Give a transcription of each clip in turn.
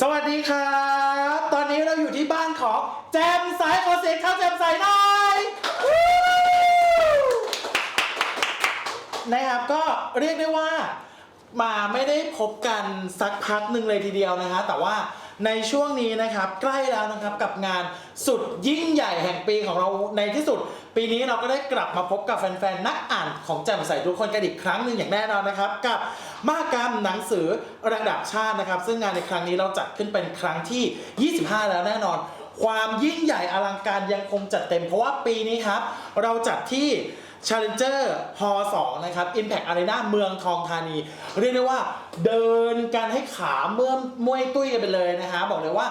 สวัสดีครับ ตอนนี้เราอยู่ที่บ้านของแจมสายขอเสียงข้าแจมใสหน่อยนะครับก็เรียกได้ว่ามาไม่ได้พบกันสักพักหนึ่งเลยทีเดียวนะฮะแต่ว่า ในช่วงนี้นะครับใกล้แล้วนะครับกับงานสุดยิ่งใหญ่แห่งปีของเราในที่สุด ปีนี้เราก็ได้กลับมาพบกับแฟนๆนักอ่านของแจ่มใสทุกคนกันอีกครั้งหนึ่งอย่างแน่นอนนะครับ กับมหกรรมหนังสือระดับชาตินะครับ ซึ่งงานในครั้งนี้เราจัดขึ้นเป็นครั้งที่ 25 แล้วแน่นอน ความยิ่งใหญ่อลังการยังคงจัดเต็มเพราะว่าปีนี้ครับ เราจัดที่ Challenger Hall 2นะครับ Impact Arena เมืองทองธานี เรียกได้ว่าเดินกันให้ขาเมื่อมมวยตุ้ยกันไปเลยนะฮะบอกเลยว่า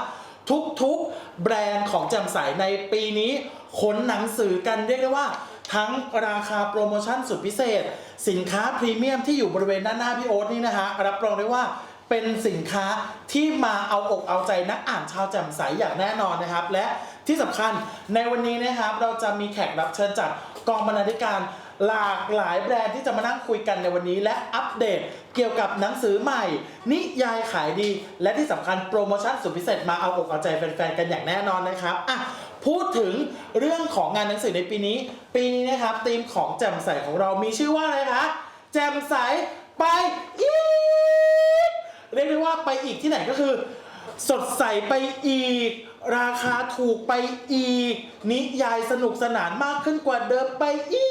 ทุกๆแบรนด์ของแจ่มใสในปีนี้ขนหนังสือกันเรียกได้ว่าทั้งราคาโปรโมชั่นสุดพิเศษ สินค้าพรีเมียมที่อยู่บริเวณด้านหน้าพี่โอ๊ตนี่นะฮะรับรองได้ว่าเป็นสินค้าที่มาเอาอกเอาใจนักอ่านชาวแจ่มใสอย่างแน่นอนนะครับ และที่สำคัญในวันนี้นะครับเราจะมีแขกรับเชิญจาก กองบรรณาธิการหลากหลายแบรนด์ที่จะมานั่งคุยกันในวันนี้ และอัปเดตเกี่ยวกับหนังสือใหม่ นิยายขายดี และที่สำคัญโปรโมชั่นสุดพิเศษมาเอาอกเอาใจแฟนๆกันอย่างแน่นอนนะครับอะพูดถึงเรื่องของงานหนังสือในปีนี้ ปีนี้นะครับธีมของแจ่มใสของเรามีชื่อว่าอะไรคะแจ่มใสไปอีกเรียกได้ว่าไปอีกที่ไหนก็คือ สดใสไปอีก ราคาถูกไปอีก นิยายสนุกสนานมากขึ้นกว่าเดิมไปอี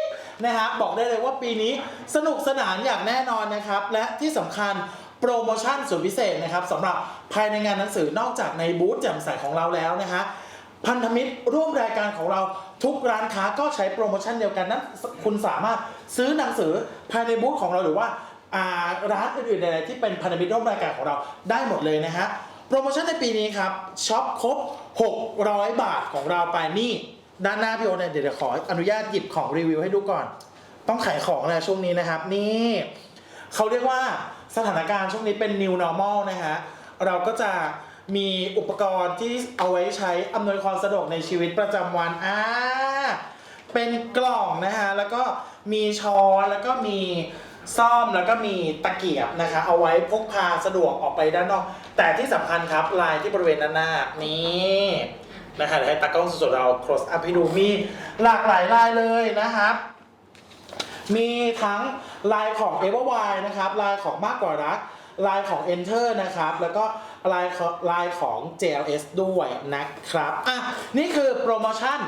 กนะฮะบอกได้เลยว่าปีนี้สนุกสนานอย่างแน่นอนนะครับ และที่สำคัญโปรโมชั่นสุดพิเศษนะครับสำหรับภายในงานหนังสือนอกจากในบูธแจ่มใสของเราแล้วนะฮะพันธมิตรร่วมรายการของเราทุกร้านค้าก็ใช้โปรโมชั่นเดียวกันนั้น คุณสามารถซื้อหนังสือภายในบูธของเราหรือว่าร้านอื่นๆใดๆที่เป็นพันธมิตรร่วมรายการของเราได้หมดเลยนะฮะ โปรโมชั่นในปีนี้ครับช็อปครบ 600 บาทของเราไปนี่ ด้านหน้าพี่โอเนี่ยเดี๋ยวขออนุญาตหยิบของรีวิวให้ดูก่อน ต้องขายของแล้วช่วงนี้นะครับ นี่เขาเรียกว่าสถานการณ์ช่วงนี้เป็น new normal นะฮะเราก็จะมีอุปกรณ์ที่เอาไว้ใช้อำนวยความสะดวกในชีวิตประจำวันอ่าเป็นกล่องนะฮะแล้วก็มีช้อนแล้วก็มี ซ่อมแล้วก็มีตะเกียบนะคะ เอาไว้พกพาสะดวกออกไปด้านนอก แต่ที่สำคัญครับลายที่บริเวณด้านหน้านี่นะคะเดี๋ยวให้ตากล้องสดๆเรา close up ให้ดูมีหลากหลายลายเลยนะครับมีทั้งลายของ e v e r w i นะครับลายของมากกว่ารักลายของ Enter นะครับ แล้วก็ลายของลายของ JLS ด้วยนะครับอะนี่คือโปรโมชั่น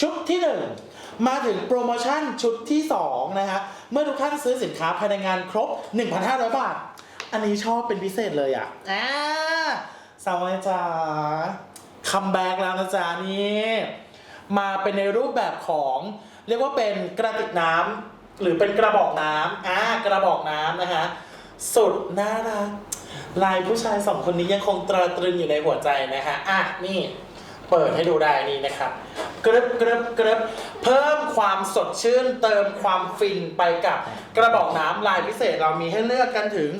ชุดที่ 1 มาถึงโปรโมชั่นชุดที่ 2 นะฮะ เมื่อทุกท่านซื้อสินค้าภายในงานครบ 1,500 บาท อันนี้ชอบเป็นพิเศษเลยอะอ่าสาวายจ๋าคัมแบ็กแล้วนะจ๊ะนี่มาเป็นในรูปแบบของเรียกว่าเป็นกระติกน้ำหรือเป็นกระบอกน้ำอ่ากระบอกน้ำนะฮะสุดน่ารักลายผู้ชายสองคนนี้ยังคงตราตรึงอยู่ในหัวใจนะฮะอะนี่เปิดให้ดูได้นี่นะครับ กรึบกรึบกรึบเพิ่มความสดชื่นเติมความฟินไปกับกระบอกน้ำลายพิเศษเรามีให้เลือกกันถึง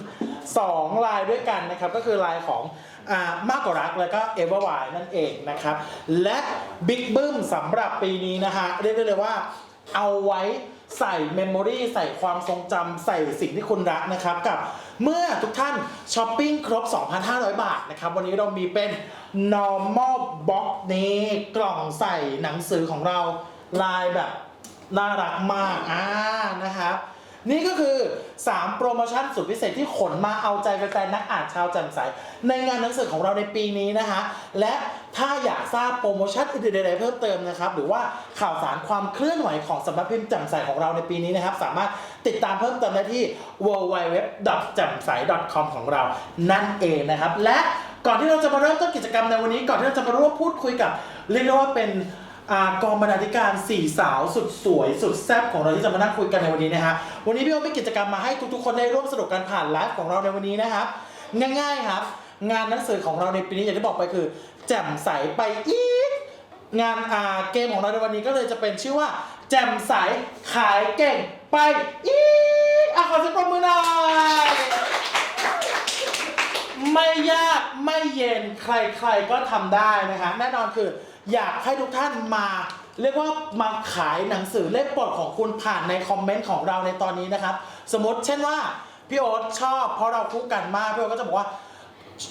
2 ลายด้วยกันนะครับ ก็คือลายของอามากกว่ารักแล้วก็เอเวอร์ไวนั่นเองนะครับ และบิ๊กบึ้มสำหรับปีนี้นะฮะเรียกได้เลยว่าเอาไว้ ใส่เมมโมรีใส่ความทรงจำใส่สิ่งที่คุณรักนะครับ กับเมื่อทุกท่านช้อปปิ้งครบ 2,500 บาทนะครับ วันนี้เรามีเป็น normal box นี้กล่องใส่หนังสือของเราลายแบบน่ารักมากอ่านะครับ นี่ก็คือ 3 โปรโมชั่นสุดพิเศษที่ขนมาเอาใจแฟนๆนักอ่านชาวแจ่มใส ในงานหนังสือของเราในปีนี้นะคะ และถ้าอยากทราบโปรโมชั่นอื่นใดๆเพิ่มเติมนะครับ หรือว่าข่าวสารความเคลื่อนไหวของสำนักพิมพ์แจ่มใสของเราในปีนี้นะครับ สามารถติดตามเพิ่มเติมได้ที่ w w w จำใส .com ของเรานั่นเองนะครับ และก่อนที่เราจะมาเริ่มต้นกิจกรรมในวันนี้ ก่อนที่เราจะมาร่วมพูดคุยกับเรียกได้ว่าเป็น อากองบรรณาธิการสี่สาวสุดสวยสุดแซ่บของเราที่จะมานั่งคุยกันในวันนี้นะฮะวันนี้พี่โอมีกิจกรรมมาให้ทุกๆ คนได้ร่วมสนุกกันผ่านไลฟ์ของเราในวันนี้นะครับง่ายๆครับ งานหนังสือของเราในปีนี้อย่างที่บอกไปคือ แจ่มใสไปอีกงานอ่าเกมของเราในวันนี้ก็เลยจะเป็นชื่อว่า แจ่มใสขายเก่งไปอีกอะขอเสียงปรบมือหน่อยไม่ยากไม่เย็นใครๆก็ทำได้นะฮะแน่นอนคือ อยากให้ทุกท่านมา เรียกว่ามาขายหนังสือเล่มโปรดของคุณผ่านในคอมเมนต์ของเราในตอนนี้นะครับ สมมติเช่นว่าพี่โอ๊ตชอบเพราะเราคู่กันมากพี่โอ๊ตก็จะบอกว่า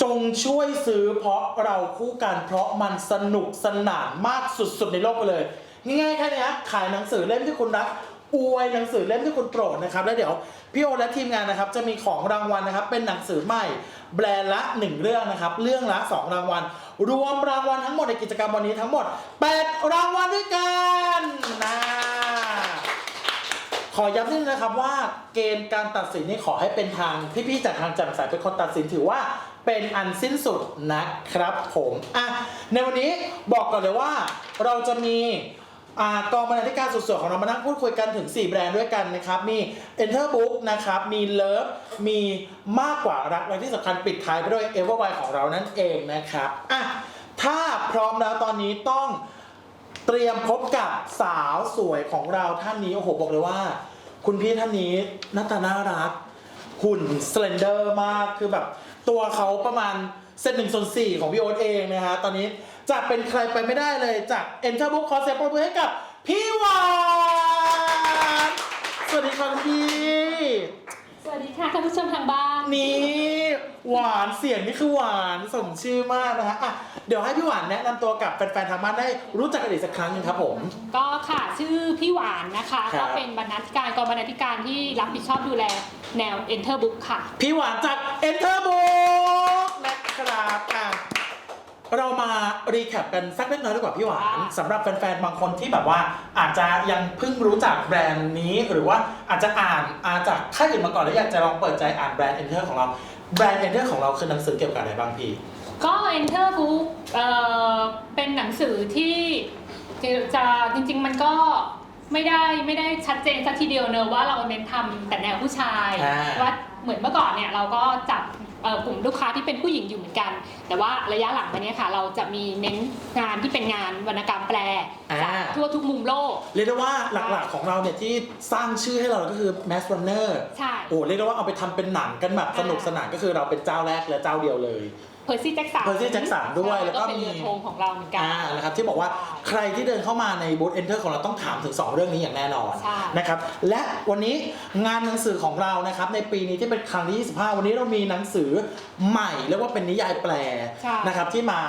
จงช่วยซื้อเพราะเราคู่กันเพราะมันสนุกสนานมากสุดๆในโลกไปเลย ง่ายๆแค่นี้ขายหนังสือเล่มที่คุณรักอวยหนังสือเล่มที่คุณโปรดนะครับแล้วเดี๋ยวพี่โอและทีมงานนะครับจะมีของรางวัลนะครับเป็นหนังสือใหม่ แบรนด์ละ 1 เรื่องนะครับเรื่องละ 2 รางวัล รวมรางวัลทั้งหมดในกิจกรรมวันนี้ทั้งหมด 8 รางวัลด้วยกันนะขอย้ำนิดนึงนะครับว่าเกณฑ์การตัดสินนี่ขอให้เป็นทางพี่ๆจากทางแจ่มใสเป็นคนตัดสินถือว่าเป็นอันสิ้นสุดนะครับผมอะในวันนี้บอกก่อนเลยว่าเราจะมี อ่ากองบรรณาธิการสุดสวยของเรามานั่งพูดคุยกันถึง 4 แบรนด์ด้วยกันนะครับ มี Enter Book นะครับ มี Love มีมากกว่ารักและที่สำคัญปิดท้ายไปด้วย Everwise ของเรานั่นเองนะครับอะถ้าพร้อมแล้วตอนนี้ต้องเตรียมพบกับสาวสวยของเราท่านนี้ โอ้โห บอกเลยว่า คุณพี่ท่านนี้หน้าตาน่ารัก หุ่นสเลนเดอร์มากคือแบบ ตัวเขาประมาณเซนหนึ่งส่วนสี่ของพี่โอ๊ตเองนะฮะตอนนี้ จะเป็นใครไปไม่ได้เลยจาก Enter Book ขอเสียงปรบมือให้กับพี่หวานสวัสดีครับคุณพี่สวัสดีค่ะท่านผู้ชมทางบ้านนี่หวานเสียงนี่คือหวานสมชื่อมากนะฮะอะเดี๋ยวให้พี่หวานแนะนำตัวกับแฟนๆทางบ้านได้รู้จักกันอีกสักครั้งหนึงครับผม ก็ค่ะชื่อพี่หวานนะคะ ครัก็บเป็นบรรณาธิการกองบรรณาธิการที่รับผิดชอบดูแลแนว Enter Book ค่ะ พี่หวานจาก Enter Book นะครับอะ เรามารีแคปกันสักเล็กน้อยดีกว่าพี่หวานค่ะสำหรับแฟนๆ บางคนที่แบบว่าอาจจะยังเพิ่งรู้จักแบรนด์นี้ หรือว่าอาจจะอ่านอาจจะค่ายอื่นมาก่อนแล้วอยากจะลองเปิดใจอ่านแบรนด์ Enter ของเราแบรนด์ Enter ของเราคือหนังสือเกี่ยวกับอะไรบ้างพี่ ก็ Enter Book เอ่อเป็นหนังสือที่จะจะจริง ๆ มันก็ไม่ได้ไม่ได้ชัดเจนสักทีเดียวเนอะว่าเราเน้นทำแต่แนวผู้ชายอ่า ว่าเหมือนเมื่อก่อนเนี่ยเราก็จับเอ่อ กลุ่มลูกค้าที่เป็นผู้หญิงอยู่เหมือนกัน แต่ว่าระยะหลังมาเนี้ยค่ะ เราจะมีเน้นงานที่เป็นงานวรรณกรรมแปลอ่าจากทั่วทุกมุมโลก เรียกได้ว่าหลักๆของเราเนี่ยที่สร้างชื่อให้เราก็คือ Mass Runner ใช่โอ้เรียกได้ว่าเอาไปทำเป็นหนังกันแบบสนุกสนานก็คือเราเป็นเจ้าแรกและเจ้าเดียวเลย เพอร์ซี่แจ็คสัน Percy Jackson ด้วยแล้วก็เป็นมีเรือธงของเราเหมือนกันอ่านะครับที่บอกว่าใครที่เดินเข้ามาในบูธ Enter ของเราต้องถามถึง 2 เรื่องนี้อย่างแน่นอนใช่นะครับและวันนี้งานหนังสือของเรานะครับในปีนี้ที่เป็นครั้งที่25 วันนี้เรามีหนังสือใหม่เรียกว่าเป็นนิยายแปลใช่นะครับที่มา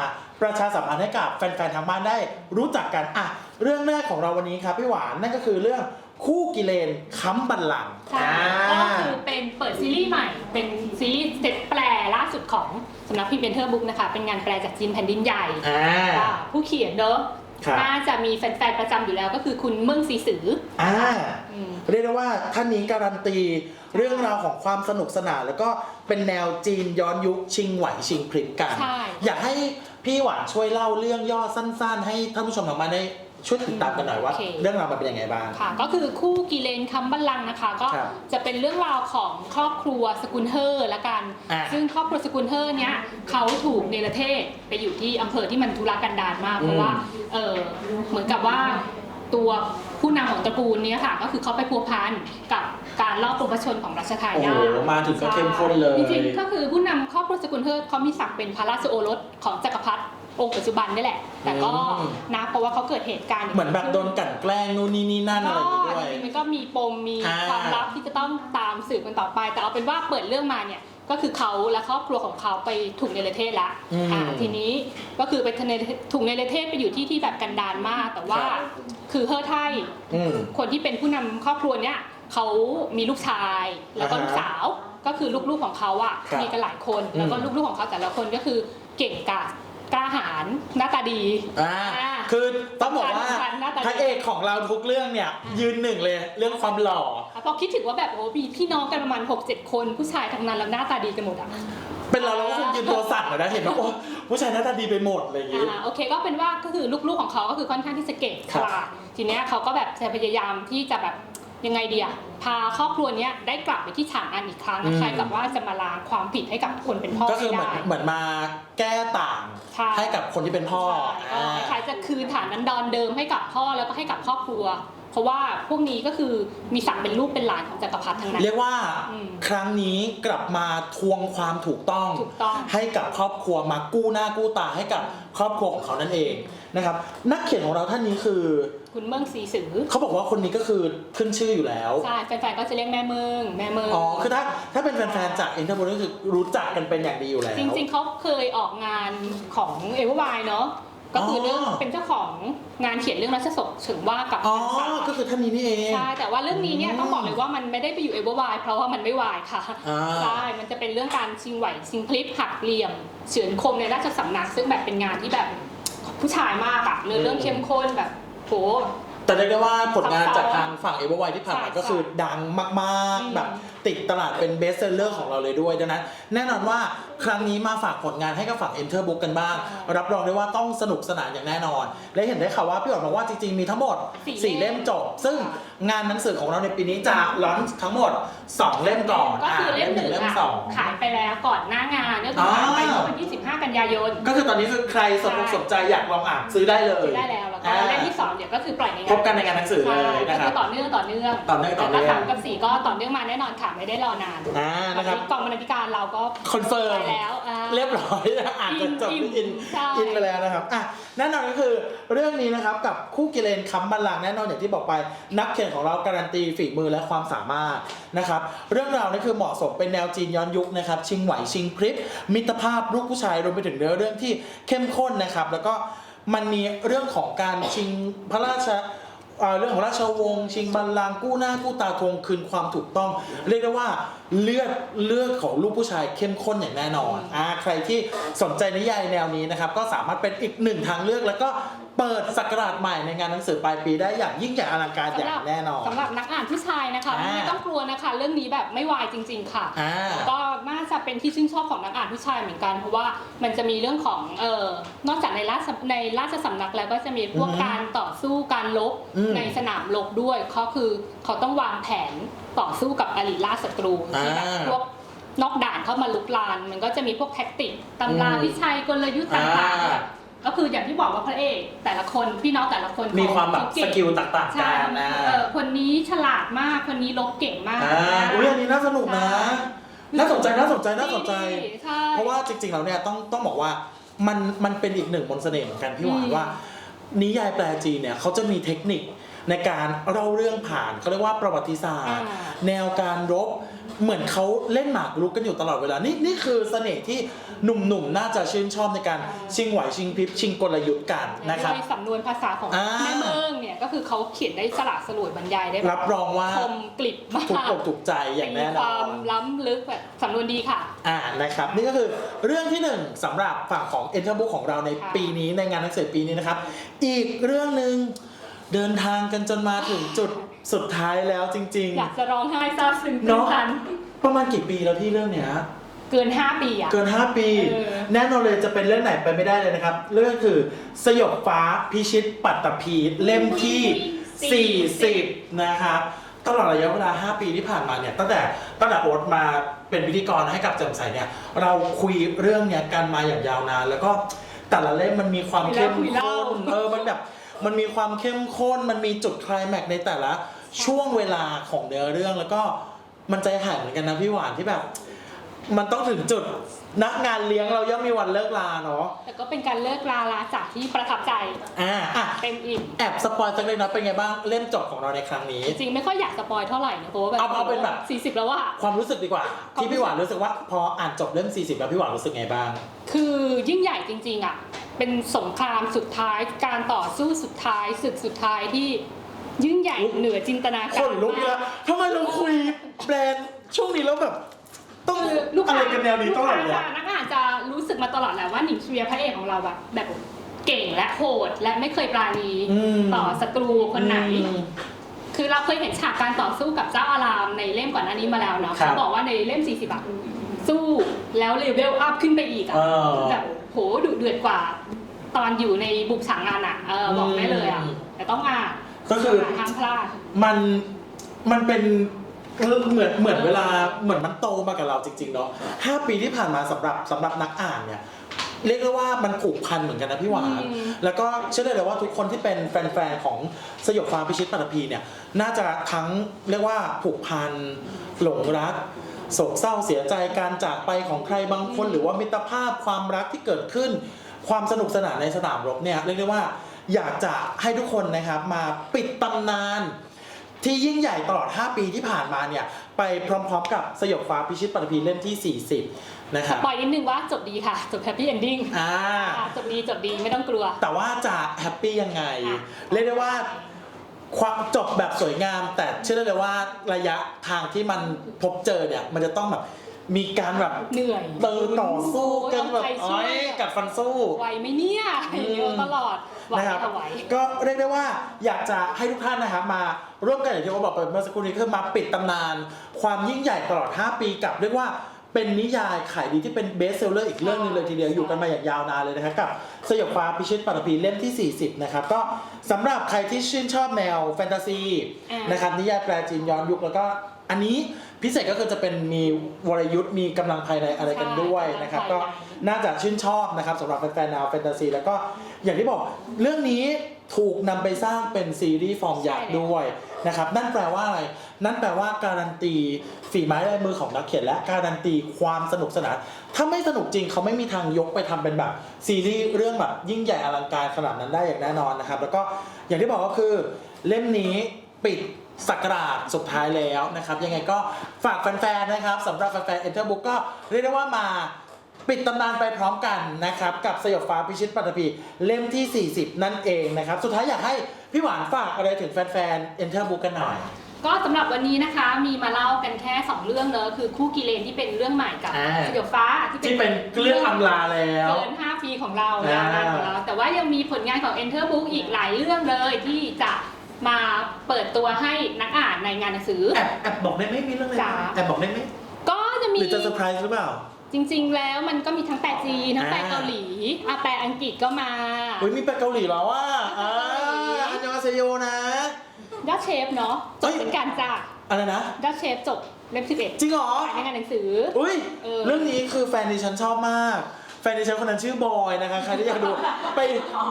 ประชาสัมพันธ์ให้กับแฟนๆทางบ้านได้รู้จักกันอะเรื่องแรกของเราวันนี้ครับพี่หวานนั่นก็คือเรื่องคู่กิเลนค้ำบัลลังก์ใช่อ่าก็คือเป็นเปิดซีรีส์ใหม่เป็นซีรีส์เซตแปลล่า สุดของสำนักพิมพ์เบนเทอร์บุ๊กนะคะ เป็นงานแปลจากจีนแผ่นดินใหญ่อ่าค่ะผู้เขียนเนอะครับ น่าจะมีแฟนๆประจำอยู่แล้วก็คือคุณเมืองซีสืออ่า อืม เรียกได้ว่าท่านนี้การันตีเรื่องราวของความสนุกสนาน แล้วก็เป็นแนวจีนย้อนยุคชิงไหวชิงพริบกัน ใช่ อยากให้พี่หวานช่วยเล่าเรื่องย่อสั้น ๆ ให้ท่านผู้ชมทางบ้านได้ ช่วยติดตามกันหน่อยว่า โอเค เรื่องราวมันเป็นยังไงบ้าง ค่ะก็คือคู่กิเลนคำบัลลังก์นะคะ ก็ครับจะเป็นเรื่องราวของครอบครัวสกุลเฮอร์ละกัน อ่าซึ่งครอบครัวสกุลเฮอร์เนี้ยเขาถูกเนรเทศไปอยู่ที่อำเภอที่มันทุรกันดารมากเพราะว่าเออเหมือนกับว่าตัวผู้นำของตระกูลเนี้ยค่ะ ก็คือเขาไปพัวพันกับการลอบปรพชนของรัชทาโอ้ยาโหทมาถึงก็เข้มข้นเลย จริงๆก็คือผู้นำครอบครัวสกุลเฮอร์เขามีศักดิ์เป็นพระราชโอรสของจักรพรรดิ องค์ปัจจุบันนี่แหละ แต่ก็อืม นะเพราะว่าเขาเกิดเหตุการณ์ย่างเหมือนแบบโดนกลั่นแกล้งนู่นนี่นี่นั่นอะไรอย่างงี้ด้วย จริงๆมันก็มีปมมีอ่า ความลับที่จะต้องตามสืบกันต่อไป แต่เอาเป็นว่าเปิดเรื่องมาเนี่ยก็คือเขาและครอบครัวของเขาไปถูกเนรเทศแล้วอืม อ่าทีนี้ก็คือไปเนรถูกเนรเทศไปอยู่ที่ที่แบบกันดารมาก แต่ว่าครับคือเฮอไทย อืม คนที่เป็นผู้นำครอบครัวเนี่ยเขามีลูกชายแล้วก็อ่าฮะลูกสาวก็คือลูกๆของเขาอะครับมีกันหลายคนอืมแล้วก็ลูกๆของเขาแต่ละคนก็คือเก่งกาจ กล้าหาญหน้าตาดีอ่าอ่าคือต้องบอกว่าสำคัญหน้าตาดี พระเอกของเราทุกเรื่องเนี่ย ยืนหนึ่งเลยเรื่องความหล่อ พอคิดถึงว่าแบบโอ้มีพี่น้องกันประมาณ 6-7 คนผู้ชายทั้งนั้นแล้วหน้าตาดีกันหมดอะ เป็นเราเราก็คงยืนตัวสั่นเลยนะเห็นว่าโอ้ผู้ชายหน้าตาดีไปหมดอะไรอย่างงี้ อ่าโอเคก็เป็นว่าก็คือลูกๆของเขาก็คือค่อนข้างที่จะเก่งคฉรับลาดทีเนี้ยเขาก็แบบจะพยายามที่จะแบบ ยังไงเดียพาครอบครัวเนี้ยได้กลับไปที่ฉางอันอีกครั้งคล้ายกับว่าจะมาล้างความผิดให้กับคนเป็นพ่อก็คือให้เหมือนได้ เหมือนมาแก้ต่างใช่ ให้กับคนที่เป็นพ่อใช่ก็อ่าคล้ายๆจะคืนฐานนั้นดอนเดิมให้กับพ่อแล้วก็ให้กับครอบครัว เพราะว่าพวกนี้ก็คือมีศักดิ์เป็นลูกเป็นหลานของจักรพรรดิทั้งนั้น เรียกว่าอืมครั้งนี้กลับมาทวงความถูกต้อง ถูกต้อง ให้กับครอบครัวมากู้หน้ากู้ตาให้กับครอบครัวของเขานั่นเองนะครับ นักเขียนของเราท่านนี้คือ คุณเมืองสีสือเขาบอกว่าคนนี้ก็คือขึ้นชื่ออยู่แล้ว ใช่แฟนๆก็จะเรียกแม่เมืองแม่เมืองอ๋อ คือถ้าถ้าเป็นแฟนๆจากอินเตอร์โพลก็คือรู้จักกันเป็นอย่างดีอยู่แล้ว จริงๆเขาเคยออกงานของเอเวอร์ไวเนาะก็คือเรื่องอ๋อเป็นเจ้าของงานเขียนเรื่องรัชสกถึงว่ากับอ๋อนางสาวก็คือท่านนี้นี่เองใช่แต่ว่าเรื่องนี้เนี่ยอืมต้องบอกเลยว่ามันไม่ได้ไปอยู่เอเวอร์ไวเพราะว่ามันไม่วายค่ะอ่าใช่มันจะเป็นเรื่องการชิงไหวชิงคลิปหักเหลี่ยมเฉือนคมในราชสำนักซึ่งแบบเป็นงานที่แบบผู้ชายมากอะเนื้อเรื่องเข้มข้นแบบ โห แต่เรียกได้ว่าผลงานซับซ้อนจากทางฝั่งเอเวอร์ไวที่ผ่านมาใช่ก็คือดังมากอืม ๆ แบบติดตลาดเป็นเบสเซอร์ของเราเลยด้วยดังนั้น แน่นอนว่าครั้งนี้มาฝากผลงานให้กับฝั่ง Enter Book กันบ้าง รับรองได้ว่าต้องสนุกสนานอย่างแน่นอน และเห็นได้ข่าวว่าพี่อ๋อบอกว่าจริง ๆ มีทั้งหมด สี่4 เล่เล่มมจบ ซึ่งงานหนังสือของเราในปีนี้จะล้อนทั้งหมด 2 เล่มก่อนก็คือเล่มหนึ่งเล่มอะสอง ขายไปแล้วก่อนหน้างานก็คือขายไปเมื่อวันที่ 15 กันยายนก็คือตอนนี้คือใครสนอกสนใจอยากลองอ่านซื้อได้เลยซื้อได้แล้ว แล้วก็อ่าเล่มที่สองเดี๋ยวก็คือปล่อยในงานพบกันในงานหนังสือเลยนะคใช่รับก็คือต่อเนื่องต่อเนื่องต่อเนื่องต่อเนื่องแล้วก็สามกับสี่ก็ต่อเนื่องมาแน่นอนค่ะไม่ได้รอนานอ่านะครับกองบรรณาธิการเราก็คอนเฟิร์ไปมแล้วอ่าเรียบร้อยนะอ่านจนจบอินอินใช่อินไปแล้วนะครับอะแน่นอนก็คือเรื่องนี้นะครับกับคู่กิเลนคำบัลลังก์แน่นอนอย่างที่บอกไป นักเขียนของเราการันตีฝีมือและความสามารถนะครับเรื่องราวนี่คือเหมาะสมเป็นแนวจีนย้อนยุคนะครับชิงไหวชิงพริบมิตรภาพลูกผู้ชายรวมไปถึงเนื้อเรื่องที่เข้มข้นนะครับแล้วก็ มันมีเรื่องของการชิงพระราชเรื่องของราชวงศ์ชิงบัลลังก์กู้หน้ากู้ตาทวงคืนความถูกต้อง เรียกได้ว่า เลือดเลือดของลูกผู้ชายเข้มข้นอย่างแน่นอนอ่าใครที่สนใจนิยายแนวนี้นะครับก็สามารถเป็นอีกหนึ่งทางเลือกแล้วก็เปิดสักราชใหม่ในงานหนังสือปลายปีได้อย่างยิ่งใหญ่อลังการอย่างแน่นอน สำหรับนักอ่านผู้ชายนะคะอ่า ไม่ต้องกลัวนะคะ เรื่องนี้แบบไม่วายจริง ๆ ค่ะ อ่า ก็น่าจะเป็นที่ชื่นชอบของนักอ่านผู้ชายเหมือนกัน เพราะว่ามันจะมีเรื่องของเอ่อนอกจากในราชในราชสำนักแล้วก็จะมีพวกอือฮึการต่อสู้การลบอืมในสนามรบด้วยเขาคือเขาต้องวางแผนต่อสู้กับอริราชศัตรูที่แบบอ่าพวกนอกด่านเข้ามาลุกลาน มันก็จะมีพวกแท็กติกตำราอืมวิชัยกลยุทธ์ต่างอ่าๆแบบก็คืออย่างที่บอกว่าพระเอก แต่ละคนพี่น้องแต่ละคนมีความแบบเขสเก่งกิลต่างๆใช่กันนะเออคนนี้ฉลาดมากคนนี้ลบเก่งมากอ่าอุ้ยอันนี้น่าสนุกนะน่าสนใจน่าสนใจน่าสนใจใช่เพราะว่าจริงๆแล้วเนี่ยต้องต้องบอกว่ามันมันเป็นอีกหนึ่งมนต์เสน่ห์เหมือนกันพี่หวานอืมว่า นิยายแปลจีนเนี่ยเขาจะมีเทคนิคในการเล่าเรื่องผ่านเขาเรียกว่าประวัติศาสตอ่าร์ แนวการรบ เหมือนเขาเล่นหมากรุกกันอยู่ตลอดเวลา นี่นี่คือเสน่ห์ที่หนุ่มๆ น่าจะชื่นชอบในการชิงไหวชิงพริบชิงกลยุทธ์กันนะครับโดยสำนวนภาษาของอ่า แม่เมืองเนี่ยก็คือเขาเขียนได้สละสลวยบรรยายได้แบบรับรองว่าคมกลิบมากถูกอกถูกใจอย่างแน่นมีคอวามนล้ำลึกแบบสำนวนดีค่ะ อ่านะครับนี่ก็คือเรื่องที่หนึ่งสำหรับฝั่งของ e n t e r b o o k ของเราในค่ะ ปีนี้ในงานหนังสือปีนี้นะครับ อีกเรื่องหนึ่งเดินทางกันจนมาถึงจุด สุดท้ายแล้วจริง อยากจะร้องไห้ซาบซึ้งเนอะทัน ๆ ประมาณกี่ปีแล้วที่เรื่องเนี้ย เกิน 5 ปีอะ เกิน 5 ปี เออ แน่นอนเลยจะเป็นเรื่องไหนไปไม่ได้เลยนะครับ เรื่องคือสยบฟ้าพิชิตปัตตภีเล่มที่ 40 นะครับตลอดระยะเวลา 5 ปีที่ผ่านมาเนี่ยตั้งแต่ตั้งแต่โอ๊ตมาเป็นพิธีกรให้กับแจำใสเนี่ยเราคุยเรื่องเนี้ยกันมาอย่างยาวนาน แล้วก็แต่ละเล่มมันมีความเข้มคุยเล่าข้นเออมันแบบ มันมีความเข้มข้น มันมีจุดไคลายแม็กซ์ในแต่ละช่วงเวลาของเนื้อเรื่องแล้วก็มันใจหายเหมือนกันนะพี่หวานที่แบบ มันต้องถึงจุดนักงานเลี้ยงเราย่อมมีวันเลิกลาเนาะแต่ก็เป็นการเลิกลาลาจากที่ประทับใจอ่าอะเต็มอิ่มแอบสปอยสักเล็กน้อยเป็นไงบ้างเล่มจบของเราในครั้งนี้ จริงๆไม่ค่อยอยากสปอยเท่าไหร่นะเพราะว่าแบบเอาเอาเป็นแบบ40แล้วว่า ความรู้สึกดีกว่าความรู้สึกที่พี่หวานรู้สึกว่าพออ่านจบเล่ม40 แล้วพี่หวานรู้สึกไงบ้าง คือยิ่งใหญ่จริงๆอะ เป็นสงครามสุดท้าย การต่อสู้สุดท้ายศึกสุดท้ายที่ยิ่งใหญ่อุ๊ยเหนือจินตนาคการนลุกอีกแล้วทำไมเราคุยแบรนด์ช่วงนี้แล้วแบบ ต้องคือลูกอะค้าไรกันแนวนี้ตลอดเลยลูกอะค้านักอ่านจะรู้สึกมาตลอดแหละว่าหนิงเชียร์พระเอกของเราแบบแบบเก่งและโหดและไม่เคยปราณีอืมต่อศัตรูคนไหนอืมคือเราเคยเห็นฉากการต่อสู้กับเจ้าอารามในเล่มก่อนหน้านี้มาแล้วเนาะครับเขาบอกว่าในเล่ม40อะ สู้แล้วเลเวลอัพขึ้นไปอีกอะเออ แบบโหดุเดือดกว่า ตอนอยู่ในบุกฉางงานอะเออบอกได้เลยอะอืมแต่ต้องอ่านก็คือ ห้ามพลาด มันมันเป็นเหมือนเหมือนเวลาเหมือนมันโตมากับเราจริง ๆ เนาะห้าปีที่ผ่านมาสำหรับสำหรับนักอ่านเนี่ย เรียกได้ว่ามันผูกพันเหมือนกันนะพี่หวาน อืม แล้วก็เชื่อได้เลยว่าทุกคนที่เป็นแฟนๆของสยบฟ้าพิชิตปัตตภีเนี่ย น่าจะทั้งเรียกว่าผูกพันหลงรัก โศกเศร้าเสียใจการจากไปของใครบางคน หรือว่ามิตรภาพความรักที่เกิดขึ้น ความสนุกสนานในสนามรบเนี่ยเรียกได้ว่าอยากจะให้ทุกคนนะครับมาปิดตำนาน ที่ยิ่งใหญ่ตลอด 5 ปีที่ผ่านมาเนี่ย ไปพร้อมๆกับสยบฟ้าพิชิตปฐพีเล่มที่ 40 นะครับ ปล่อยนิดนึงว่าจบดีค่ะ จบแฮปปี้เอนดิ้งอ่าจบดีจบดีไม่ต้องกลัว แต่ว่าจะแฮปปี้ยังไงอะเรียกได้ว่า ความจบแบบสวยงาม แต่เชื่อได้เลยว่าระยะทางที่มันพบเจอเนี่ย มันจะต้องแบบมีการแบบเหนื่อยเติต่อสู้กันแบบโอ้ยเอาใจช่อ้วอยยกัดฟันสู้ไหวไหมเนี่ยอย่างเงี้ยตลอดไหวนะครับค่ะไหวก็เรียกได้ว่าอยากจะให้ทุกท่านนะครับมาร่วมกันอย่างที่เขาบอกไปเมื่อสักครู่นี้คือมาปิดตำนาน ความยิ่งใหญ่ตลอด 5 ปีกับเรียกว่า เป็นนิยายขายดีที่เป็นเบสเซลเลอร์อีกเรื่องหนึงเลยทีเดียวอยู่กันมาอย่างยาวนานเลยนะครับกับสยบฟ้าพิชิตปฐพีเล่มที่ 40 นะครับ ก็สำหรับใครที่ชื่นชอบแนวแฟนตาซีอ่าน นะครับนิยายแปลจีนย้อนยุคแล้วก็อันนี้พิเศษก็คือจะเป็นมีวรยุทธ์มีกำลังภายในอะไรกันด้วยนะครับก็ น่าจะชื่นชอบนะครับสำหรับแฟนๆแนวแฟนตาซีแล้วก็อย่างที่บอกเรื่องนี้ถูกนำไปสร้างเป็นซีรีส์ฟอร์มยักษ์ด้วยนะครับนั่นแปลว่าอะไร นั่นแปลว่าการันตีฝีไม้ลายมือของนักเขียนและการันตีความสนุกสนาน ถ้าไม่สนุกจริงเขาไม่มีทางยกไปทำเป็นแบบซีรีส์เรื่องแบบยิ่งใหญ่อลังการขนาดนั้นได้อย่างแน่นอนนะครับ แล้วก็อย่างที่บอกก็คือเล่มนี้ปิดสักราชสุดท้ายแล้วนะครับ ยังไงก็ฝากแฟนๆนะครับสำหรับแฟนๆ Enter Book ก็เรียกได้ว่ามา ปิดตำนานไปพร้อมกันนะครับกับสยบฟ้าพิชิตปัตตภีเล่มที่ 40 นั่นเองนะครับ สุดท้ายอยากให้พี่หวานฝากอะไรถึงแฟนๆ Enter Book กันหน่อย ก็สำหรับวันนี้นะคะมีมาเล่ากันแค่ 2 เรื่องเนอะคือคู่กิเลนที่เป็นเรื่องใหม่กับอ่า สยบฟ้าที่เป็นเรื่องอำลาแล้ว เกิน 5 ปีของเรายาวนานของเรา แต่ว่ายังมีผลงานของ Enter Book อีกหลายเรื่องเลยที่จะมาเปิดตัวให้นักอ่านในงานหนังสือ แอบแอบบอกได้ไหมมีเรื่องอะไรจ๋าแอบบอกได้ไหมก็จะหมีรือจะเซอร์ไพรส์หรือเปล่า จริง ๆ แล้วมันก็มีทั้งแปลจีนทั้งแปลอ่าเกาหลีอะแปลอังกฤษก็มาอุ้ยมีไปเกาหลีแล้วว่าอ่าเกาหลีอันยองอาเซโยนะ ดัชเชฟเนาะจเอ้บยเป็นการจากอะไรนะ ดัชเชฟจบเล่ม11จริงเหรอในงานหนังสือ อุ้ยเออ เรื่องนี้คือแฟนดิฉันชอบมาก แฟนดิฉันคนนั้นชื่อบอยนะคะใครที่อยากดู ไป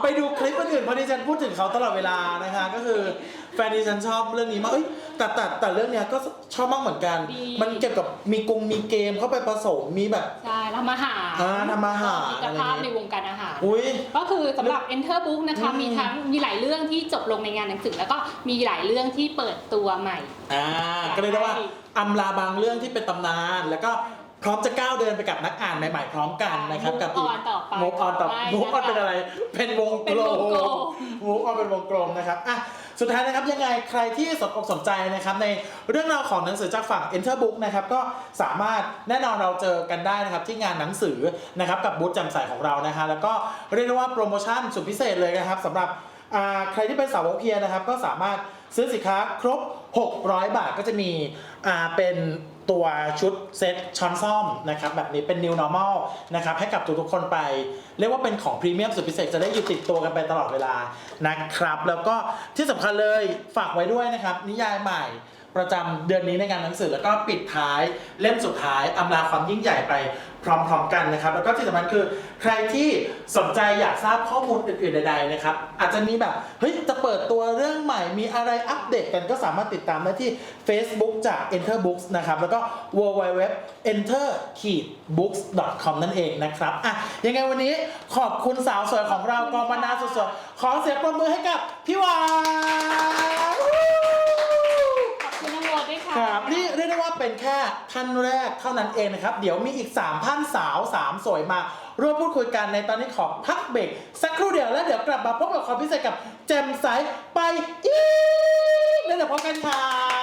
ไปดูคลิปอื่นๆเพราะดิฉันพูดถึงเขาตลอดเวลานะคะ ก็คือแฟนดิฉันชอบเรื่องนี้มากเอ้ยแต่แต่แต่เรื่องเนี้ยก็ชอบมากเหมือนกัน ดี มันเกี่ยวกับมีกงมีเกมเข้าไปผสมมีแบบ ใช่ทำอาหารอ่าทำอาหารมิตรภาพในวงการอาหาร อุ้ย ก็คือสำหรับ Enter Book นะคะ อืม มีทั้งมีหลายเรื่องที่จบลงในงานหนังสือ แล้วก็มีหลายเรื่องที่เปิดตัวใหม่ อ่าก็เลยกได้ว่าอำลาบางเรื่องที่เป็นตำนาน แล้วก็พร้อมจะก้าวเดินไปกับนักอ่านใหม่ๆพร้อมกันนะครับกับ Move on ต่อไปมุกออนต่อใช่มุกออนนะคะเป็นอะไร เป็นวงเป็นวงกลมมุกออนเป็นวงกลมนะครับอะ สุดท้ายนะครับยังไงใครที่สนอกสนใจนะครับในเรื่องราวของหนังสือจากฝั่ง Enter Book นะครับก็สามารถแน่นอนเราเจอกันได้นะครับที่งานหนังสือนะครับกับบูธจำใสของเรานะฮะแล้วก็เรียกได้ว่าโปรโมชั่นสุดพิเศษเลยนะครับสำหรับใครที่เป็นสาวกเพียนะครับก็สามารถซื้อสินค้าครบ 600 บาทก็จะมีเป็น ตัวชุดเซ็ตช้อนซ่อมนะครับแบบนี้เป็น new normal นะครับให้กับทุกๆคนไป เรียกว่าเป็นของพรีเมียมสุดพิเศษจะได้อยู่ติดตัวกันไปตลอดเวลานะครับ แล้วก็ที่สำคัญเลยฝากไว้ด้วยนะครับนิยายใหม่ ประจำเดือนนี้ในงานหนังสือแล้วก็ปิดท้ายเล่มสุดท้ายอำลาความยิ่งใหญ่ไปพร้อมๆกันนะครับ แล้วก็ที่สำคัญคือใครที่สนใจอยากทราบข้อมูลอื่นๆใดๆนะครับ อาจจะมีแบบเฮ้ยจะเปิดตัวเรื่องใหม่มีอะไรอัปเดตกันก็สามารถติดตามได้ที่ Facebook จาก Enter Books นะครับ แล้วก็ www enter books com นั่นเองนะครับอะยังไงวันนี้ขอบคุณสาวสวยของเรากองบรรณาสดสวยขอเสียงปรบมือให้กับพี่วาน ค่ะ ครับนี่เรียกได้ว่าเป็นแค่ท่านแรกเท่านั้นเองนะครับ เดี๋ยวมีอีก3ท่านสาว3สวยมา ร่วมพูดคุยกันในตอนนี้ขอพักเบรกสักครู่เดียวแล้วเดี๋ยวกลับมาพบกับความพิเศษกับแจมใสไปอีกแล้วเดี๋ยวพบกันค่ะ